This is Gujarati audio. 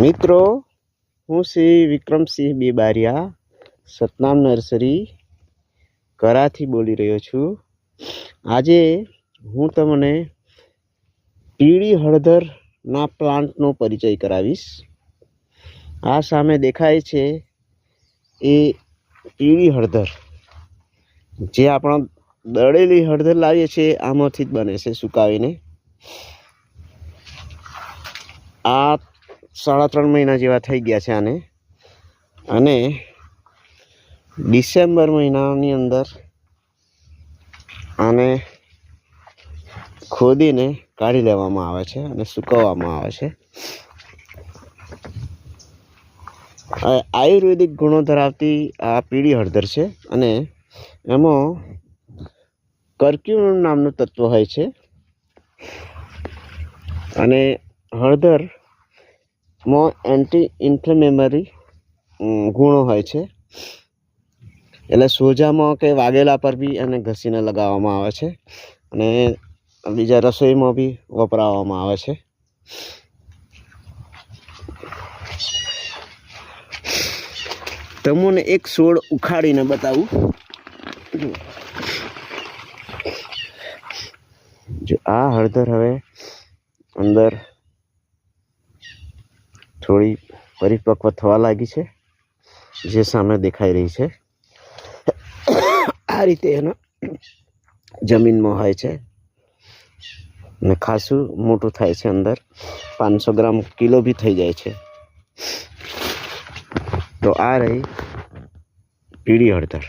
મિત્રો, હું શ્રી વિક્રમસિંહ બેબારિયા, સતનામ નર્સરી, કરાથી બોલી રહ્યો છું. આજે હું તમને પીળી હળદરના પ્લાન્ટનો પરિચય કરાવીશ. આ સામે દેખાય છે એ પીળી હળદર. જે આપણા દળેલી હળદર લાવીએ છીએ, આમાંથી જ બને છે સુકાવીને. આ સાડા ત્રણ મહિના જેવા થઈ ગયા છે આને. અને ડિસેમ્બર મહિનાની અંદર આને ખોદીને કાઢી લેવામાં આવે છે અને સૂકવવામાં આવે છે. આયુર્વેદિક ગુણો ધરાવતી આ પીળી હળદર છે અને એમાં કર્ક્યુમિન નામનું તત્વ હોય છે. અને હળદર માં એન્ટી ઇન્ફ્લેમેમરી ગુણો હોય છે. એટલે સોજામાં કે વાગેલા પર બી એને ઘસીને લગાવવામાં આવે છે. અને બીજા રસોઈમાં બી વપરાવવામાં આવે છે. તમને એક છોડ ઉખાડીને બતાવું. જો આ હળદર હવે અંદર થોડી પરિપક્વ થવા લાગી છે, જે સામે દેખાઈ રહી છે. આ રીતે એનો જમીનમાં હોય છે. ને ખાસું મોટું થાય છે અંદર. પાંચસો ગ્રામ કિલો બી થઈ જાય છે. તો આ રહી પીળી હળદર.